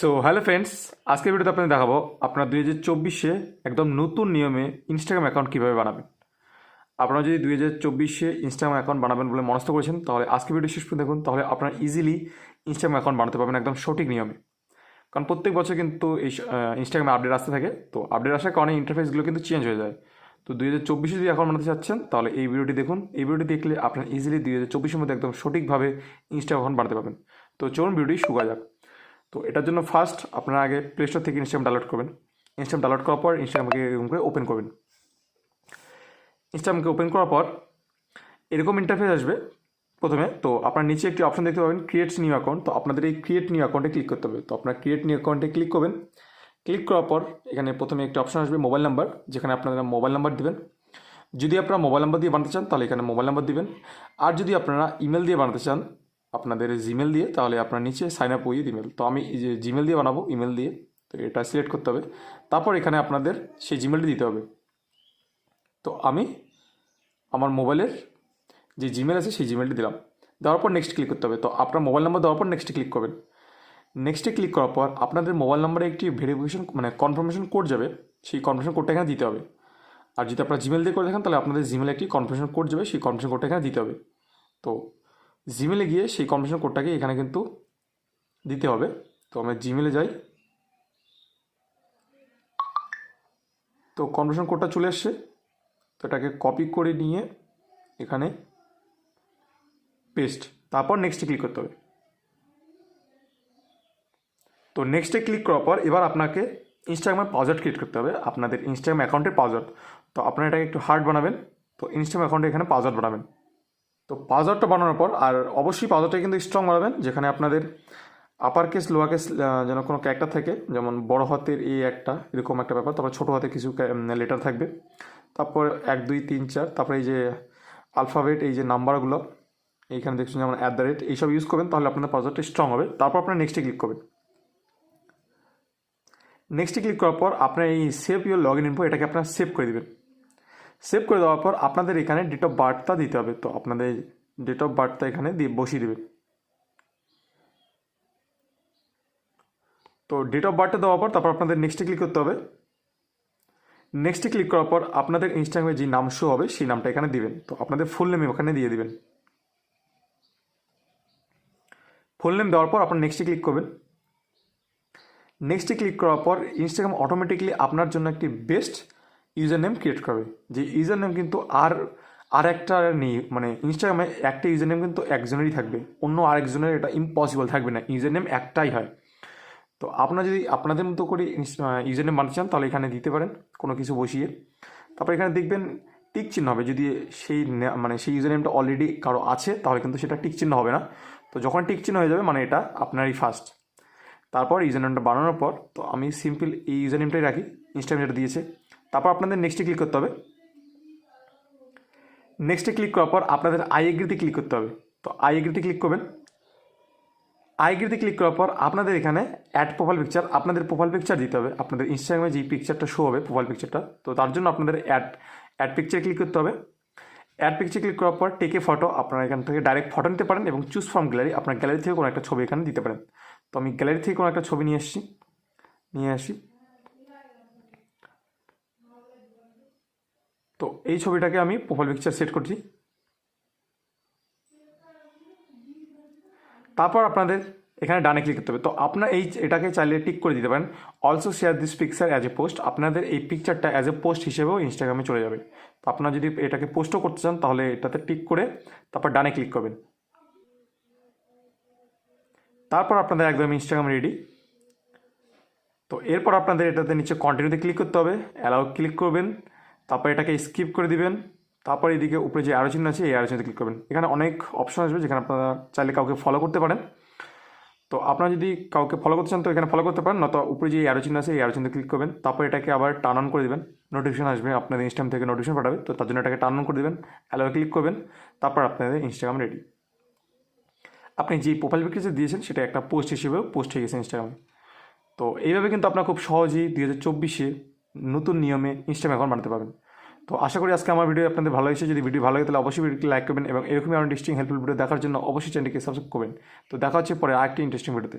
So hello friends আজকের ভিডিওতে আপনাদের দেখাবো আপনারা দুই হাজার চব্বিশে একদম নতুন নিয়মে ইনস্টাগ্রাম অ্যাকাউন্ট কীভাবে বানাবেন। আপনারা যদি দুই হাজার চব্বিশে ইনস্টাগ্রাম অ্যাকাউন্ট বানাবেন বলে মনস্থ করেছেন, তাহলে আজকে ভিডিও শেষ দেখুন, তাহলে আপনারা ইজিলি ইনস্টাগ্রাম অ্যাকাউন্ট বানাতে পারবেন একদম সঠিক নিয়মে। কারণ প্রত্যেক বছর কিন্তু এই ইনস্টাগ্রামে আপডেট আসতে থাকে, তো আপডেট আসার কারণে ইন্টারফেসগুলো কিন্তু চেঞ্জ হয়ে যায়। তো দুই হাজার চব্বিশে যদি অ্যাকাউন্ট বানাতে চাচ্ছেন, তাহলে এই ভিডিওটি দেখুন। এই ভিডিওটি দেখলে আপনার ইজিলি দুই হাজার চব্বিশের মধ্যে একদম সঠিকভাবে ইনস্টাগ্রাম অ্যাকাউন্ট বানাতে পারবেন। তো চলুন ভিডিওটি শুকা যাক। তো এটার জন্য ফার্স্ট আপনারা আগে প্লে স্টোর থেকে ইনস্টাগ্রাম ডাউনলোড করবেন। ইনস্টাগ্রাম ডাউনলোড করার পর ইনস্টাগ্রামকে এরকম করে ওপেন করবেন। ইনস্টাগ্রামকে ওপেন করার পর এরকম ইন্টারফেস আসবে প্রথমে। তো আপনার নিচে একটি অপশন দেখতে পাবেন ক্রিয়েট নিউ অ্যাকাউন্ট তো আপনাদের এই ক্রিয়েট নিউ অ্যাকাউন্টে ক্লিক করতে হবে। তো আপনার ক্রিয়েট নিউ অ্যাকাউন্টে ক্লিক করবেন। ক্লিক করার পর এখানে প্রথমে একটি অপশন আসবে মোবাইল নাম্বার যেখানে আপনারা মোবাইল নাম্বার দেবেন। যদি আপনারা মোবাইল নাম্বার দিয়ে বানাতে চান, তাহলে এখানে মোবাইল নাম্বার দিবেন। আর যদি আপনারা ইমেল দিয়ে বানাতে চান আপনাদের জিমেল দিয়ে, তাহলে আপনার নিচে সাইন আপ উইথ ইমেল তো আমি জিমেল দিয়ে বানাবো ইমেল দিয়ে, তো এটা সিলেক্ট করতে হবে। তারপর এখানে আপনাদের সেই জিমেলটি দিতে হবে। তো আমি আমার মোবাইলের যে জিমেল আছে, সেই জিমেলটি দিলাম। দেওয়ার পর নেক্সট ক্লিক করতে হবে। তো আপনার মোবাইল নাম্বার দেওয়ার পর নেক্সটে ক্লিক করবেন। নেক্সটে ক্লিক করার পর আপনাদের মোবাইল নাম্বারে একটি ভেরিফিকেশন মানে কনফার্মেশন কোড যাবে। সেই কনফার্মেশন কোডটা এখানে দিতে হবে। আর যদি আপনারা জিমেল দিয়ে করে দেখেন তাহলে আপনাদের জিমেলে একটি কনফার্মেশন কোড যাবে। সেই কনফার্মেশন কোডটা এখানে দিতে হবে। তো জিমেলে গিয়ে সেই কনফার্মেশন কোডটাকে এখানে কিন্তু দিতে হবে। তো আমরা জিমেলে যাই। তো কনভার্সন কোডটা চলে এসছে। তো এটাকে কপি করে নিয়ে এখানে পেস্ট তারপর নেক্সটে ক্লিক করতে হবে। তো নেক্সটে ক্লিক করার পর এবার আপনাকে ইনস্টাগ্রামের পাসওয়ার্ড ক্রিয়েট করতে হবে। আপনাদের ইনস্টাগ্রাম অ্যাকাউন্টের পাসওয়ার্ড তো আপনারা এটাকে একটু হার্ড বানাবেন। তো ইনস্টাগ্রাম অ্যাকাউন্টে এখানে পাসওয়ার্ড বানাবেন। তো পাসওয়ার্ডটা বানানোর পর, আর অবশ্যই পাসওয়ার্ডটা কিন্তু স্ট্রং বানাবেন, যেখানে আপনাদের আপার কেস লোয়ার কেস যেন কোনো ক্যারেক্টার থাকে, যেমন বড় হাতের এই একটা, এরকম একটা ব্যাপার, তারপর ছোটো হাতে কিছু লেটার থাকবে। তারপর এক, দুই, তিন, চার, তারপরে এই যে আলফাবেট এই যে নাম্বারগুলো এইখানে দেখছেন যেমন অ্যাট দ্য রেট এইসব ইউজ করবেন, তাহলে আপনাদের পাসওয়ার্ডটা স্ট্রং হবে। তারপর আপনার নেক্সটে ক্লিক করবেন। নেক্সটে ক্লিক করার পর, আপনার এই save your log in info এটাকে আপনার সেভ করে দেবেন। সেভ করে দেওয়ার পর আপনাদের এখানে ডেট অফ বার্থটা দিতে হবে। তো আপনাদের ডেট অফ বার্থটা এখানে দিয়ে বসিয়ে দেবেন তো ডেট অফ বার্থটা দেওয়ার পর তারপর আপনাদের নেক্সটে ক্লিক করতে হবে। নেক্সটে ক্লিক করার পর আপনাদের ইনস্টাগ্রামে যে নাম শো হবে, সেই নামটা এখানে দিবেন। তো আপনাদের ফুল নেম ওখানে দিয়ে দিবেন। ফুল নেম দেওয়ার পর আপনার নেক্সটে ক্লিক করবেন। নেক্সটে ক্লিক করার পর ইনস্টাগ্রাম অটোমেটিকলি আপনার জন্য একটি বেস্ট ইউজার নেম ক্রিয়েট করবে। যে ইউজার নেম কিন্তু আর আর একটা নেই মানে ইনস্টাগ্রামে একটা ইউজার নেম কিন্তু একজনেরই থাকবে। অন্য আরেকজনের এটা ইম্পসিবল থাকবে না ইউজার নেম একটাই হয়। তো আপনারা যদি আপনাদের মতো করে ইউজার নেম বানাতে চান, তাহলে এখানে দিতে পারেন, কোনো কিছু বসিয়ে। তারপর এখানে দেখবেন টিক চিহ্ন হবে। যদি সেই মানে সেই ইউজার নেমটা অলরেডি কারও আছে, তাহলে কিন্তু সেটা টিক চিহ্ন হবে না। তো যখন টিক চিহ্ন হয়ে যাবে মানে এটা আপনারই ফার্স্ট তারপর ইউজার নেমটা বানানোর পর, তো আমি সিম্পল এই ইউজার নেমটাই রাখি। ইনস্টাগ্রাম যেটা দিয়েছে। তারপর আপনাদের নেক্সটে ক্লিক করতে হবে। নেক্সটে ক্লিক করার পর আপনাদের আই এগ্রিতে ক্লিক করতে হবে। তো আই এগ্রিতে ক্লিক করবেন। আই এগ্রিতে ক্লিক করার পর আপনাদের এখানে অ্যাড প্রোফাইল পিকচার আপনাদের প্রোফাইল পিকচার দিতে হবে। আপনাদের ইনস্টাগ্রামে যেই পিকচারটা শো হবে প্রোফাইল পিকচারটা তো তার জন্য আপনাদের অ্যাড অ্যাড পিকচার ক্লিক করতে হবে। অ্যাড পিকচার ক্লিক করার পর টেকে ফটো আপনারা এখান থেকে ডাইরেক্ট ফটো নিতে পারেন এবং চুজ ফ্রম গ্যালারি আপনার গ্যালারি থেকে কোনো একটা ছবি এখানে দিতে পারেন। তো আমি গ্যালারি থেকে কোনো একটা ছবি নিয়ে এসেছি নিয়ে আসি। তো এই ছবিটাকে আমি প্রোফাইল পিকচার সেট করছি। তারপর আপনাদের এখানে ডানে ক্লিক করতে হবে। তো আপনার এই এটাকে চাইলে টিক করে দিতে পারেন। Also share this picture as a post আপনাদের এই পিকচারটা অ্যাজ এ পোস্ট হিসেবেও ইনস্টাগ্রামে চলে যাবে। তো আপনারা যদি এটাকে পোস্টও করতে চান, তাহলে এটাতে টিক করে তারপর ডানে ক্লিক করবেন। তারপর আপনাদের একদম ইনস্টাগ্রাম রেডি তো এরপর আপনাদের এটাতে নিচে কন্টিনিউতে ক্লিক করতে হবে। অ্যালাউ ক্লিক করবেন। তারপর এটাকে স্কিপ করে দিবেন। তারপর এদিকে উপরে যে আলোচনা আছে, এই আলোচনাতে ক্লিক করবেন। এখানে অনেক অপশন আসবে যেখানে আপনারা চাইলে কাউকে ফলো করতে পারেন। তো আপনারা যদি কাউকে ফলো করতে চান, তো এখানে ফলো করতে পারেন, নয়তো উপরে যে আলোচনা আছে, এই আলোচনাতে ক্লিক করবেন। তারপর এটাকে আবার টার্ন অন করে দেবেন। নোটিফিকেশন আসবে আপনাদের ইনস্টাগ্রাম থেকে নোটিফিকেশন পাঠাবে। তো তার জন্য এটাকে টার্ন অন করে দেবেন অ্যালাউ ক্লিক করবেন। তারপর আপনাদের ইনস্টাগ্রাম রেডি আপনি যে প্রোফাইল পিকচার দিয়েছেন, সেটা একটা পোস্ট হিসেবেও পোস্ট হয়ে গেছে ইনস্টাগ্রামে তো এইভাবে কিন্তু আপনার খুব সহজেই দুই হাজার চব্বিশে নতুন নিয়মে ইনস্টাগ্রাম অ্যাকাউন্ট বানাতে পারবেন। তো আশা করি আজকে আমার ভিডিও আপনাদের ভালো হয়েছে যদি ভিডিও ভালো লাগে, তাহলে অবশ্যই ভিডিওটি লাইক করবেন এবং এরকমই আরও ইন্টারেস্টিং হেল্পফুল ভিডিও দেখার জন্য অবশ্যই চ্যানেলকে সাবস্ক্রাইব করবেন। তো দেখা হচ্ছে পরে আরেকটি ইন্টারেস্টিং ভিডিওতে